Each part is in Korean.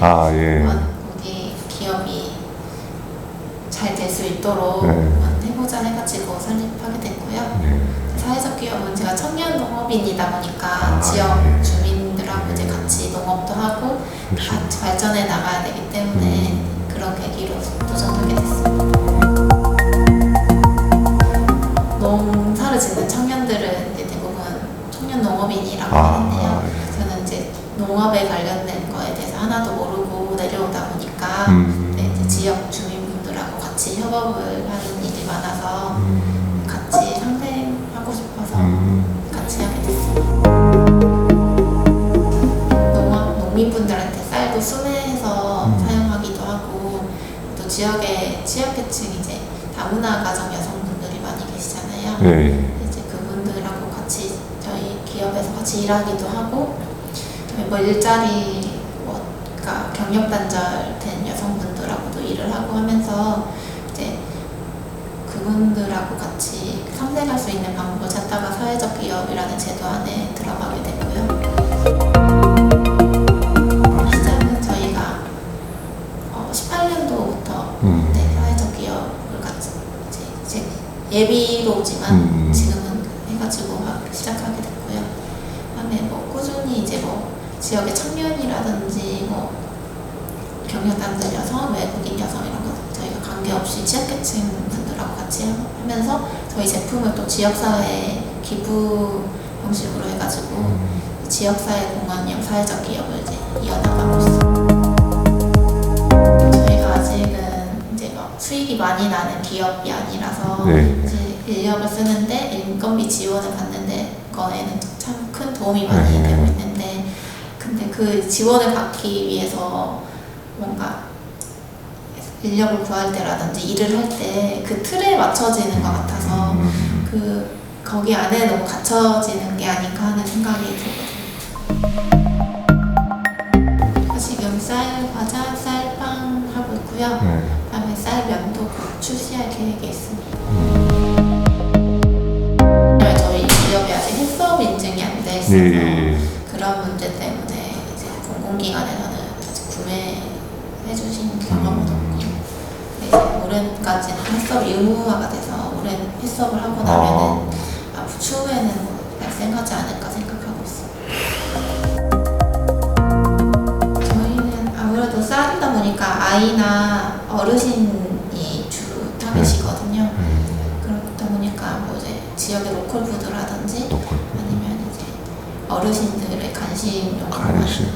네. 아, 예. 우리 기업이 잘 될 수 있도록 네. 해보자 해가지고 설립하게 됐고요. 네. 사회적 기업은 제가 청년 농업인이다 보니까 아, 지역 예. 주민들하고 네. 이제 같이 농업도 하고 그렇죠. 같이 발전해 나가야 되기 때문에 음. 그런 계기로 도전. 농업에 관련된 거에 대해서 하나도 모르고 내려오다 보니까 음. 네, 지역 주민분들하고 같이 협업을 하는 일이 많아서 음. 같이 상생하고 싶어서 음. 같이 하게 됐습니다. 농업 농민분들한테 쌀도 수매해서 음. 사용하기도 하고 또 지역의 취약계층 이제 다문화 가정 여성분들이 많이 계시잖아요. 네. 이제 그분들하고 같이 저희 기업에서 같이 일하기도 하고 저희 뭐 일자리 뭐 그러니까 경력 단절된 여성분들하고도 일을 하고 하면서 이제 그분들하고 같이 상생할 수 있는 방법을 찾다가 사회적 기업이라는 제도 안에 들어가게 됐고요. 시작은 저희가 어, 18년도부터 음. 네, 사회적 기업을 같이 이제, 이제 예비로지만 음. 지금은 해가지고 막 시작하게 됐고요. 다음에 뭐 꾸준히 이제 뭐 지역의 청년이라든지 뭐 경력 단절 여성, 외국인 여성 이런 거 저희가 관계없이 취약계층 분들하고 같이 하면서 저희 제품을 또 지역사회에 기부 형식으로 해가지고 음. 지역사회 공헌형 사회적 기업을 이제 이어나가고 있습니다. 저희가 아직은 이제 막 수익이 많이 나는 기업이 아니라서 네. 이제 인력을 쓰는데 인건비 지원을 받는데 거에는 참 큰 도움이 많이 네. 되고 있는데 근데 그 지원을 받기 위해서 뭔가 인력을 구할 때라든지 일을 할 때 그 틀에 맞춰지는 것 같아서 음. 그 거기 안에 너무 갇혀지는 게 아닌가 하는 생각이 들거든요. 지금 쌀 과자, 쌀빵 하고 있고요. 네. 그다음에 쌀면도 곧 출시할 계획이 있습니다. 저희 기업이 아직 해썹 인증이 안 돼 있어서 네. 그런 문제 때문에 공공기관에서는 아직 구매해 주신 경험은 없고 근데 이제 올해까지는 해썹이 의무화가 돼서 올해 해썹을 하고 나면은 아. 앞으로 추후에는 뭐 발생하지 않을까 생각하고 있어요. 저희는 아무래도 쌀이다 보니까 아이나 어르신 어르신들의 관심 간식.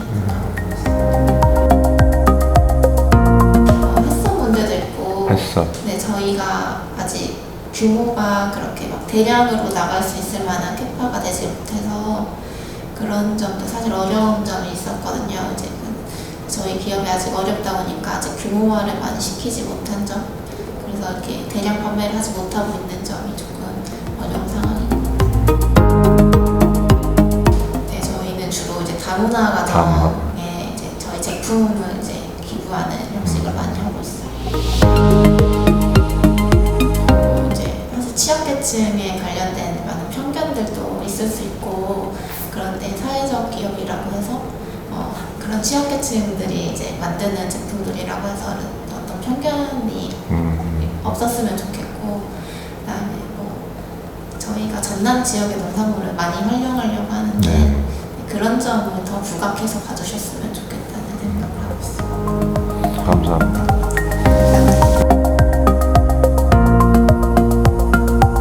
어, 햇선 문제도 있고 했어. 네 저희가 아직 규모가 그렇게 막 대량으로 나갈 수 있을 만한 캐파가 되지 못해서 그런 점도 사실 어려운 점이 있었거든요. 이제 그 저희 기업이 아직 어렵다 보니까 아직 규모화를 많이 시키지 못한 점 그래서 이렇게 대량 판매를 하지 못하고 있는 점이 조 문화 다문화. 가정에 이제 저희 제품을 이제 기부하는 형식을 많이 하고 있어요. 어, 이제 사실 취약계층에 관련된 많은 편견들도 있을 수 있고 그런데 사회적 기업이라고 해서 어, 그런 취약계층들이 이제 만드는 제품들이라고 해서 어떤 편견이 음. 없었으면 좋겠고 그다음에 뭐 저희가 전남 지역의 농산물을 많이 활용하려고 하는데 네. 그런 점을 더 부각해서 봐주셨으면 좋겠다는 생각을 하고 있어요. 감사합니다.